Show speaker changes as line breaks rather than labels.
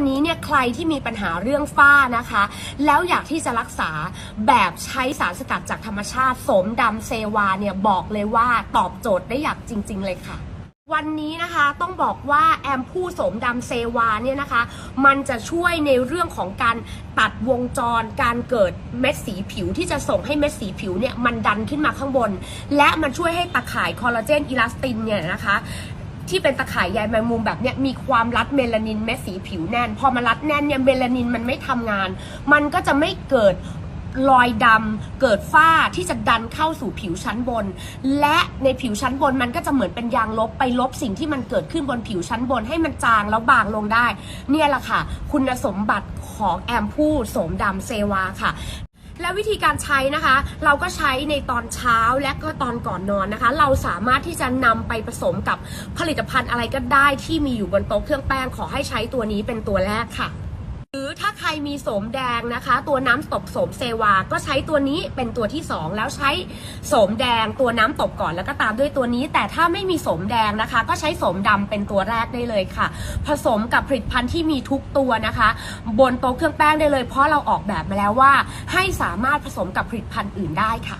วันนี้เนี่ยใครที่มีปัญหาเรื่องฝ้านะคะ แล้วอยากที่จะรักษาแบบใช้สารสกัดจากธรรมชาติ สมดำเซวาเนี่ยบอกเลยว่าตอบโจทย์ได้อย่างจริง ๆ เลยค่ะวันนี้นะคะต้องบอกว่าแอมพูสมดำเซวาเนี่ยนะคะ มันจะช่วยในเรื่องของการตัดวงจรการเกิดเม็ดสีผิวที่จะส่งให้เม็ดสีผิวเนี่ยมันดันขึ้นมาข้างบน และมันช่วยให้ตะข่ายคอลลาเจนอิลาสตินเนี่ยนะคะ ที่เป็นตะข่ายใยแมงมุมแบบเนี้ยมีความรัดเมลานินเม็ดสีผิวแน่น พอมันรัดแน่นเนี่ยเมลานินมันไม่ทำงาน มันก็จะไม่เกิดรอยดำเกิดฝ้าที่จะดันเข้าสู่ผิวชั้นบน และในผิวชั้นบนมันก็จะเหมือนเป็นยางลบไปลบสิ่งที่มันเกิดขึ้นบนผิวชั้นบนให้มันจางแล้วบางลงได้ เนี่ยแหละค่ะ คุณสมบัติของแอมพูโสมดำเซวาค่ะ และวิธีการใช้นะคะ เราก็ใช้ในตอนเช้าและก็ตอนก่อนนอนนะคะ เราสามารถที่จะนำไปผสมกับผลิตภัณฑ์อะไรก็ได้ที่มีอยู่บนโต๊ะเครื่องแป้งขอให้ใช้ตัวนี้เป็นตัวแรกค่ะ รมีโสมแดงนะคะ ตัวน้ำตบโสมเซวา ก็ใช้ตัวนี้เป็นตัวที่ 2 แล้วใช้โสมแดงตัวน้ำตบก่อนแล้วก็ตามด้วยตัวนี้ แต่ถ้าไม่มีโสมแดงนะคะ ก็ใช้โสมดำเป็นตัวแรกได้เลยค่ะ ผสมกับผลิตภัณฑ์ที่มีทุกตัวนะคะ บนโต๊ะเครื่องแป้งได้เลย เพราะเราออกแบบมาแล้วว่า ให้สามารถผสมกับผลิตภัณฑ์อื่นได้ค่ะ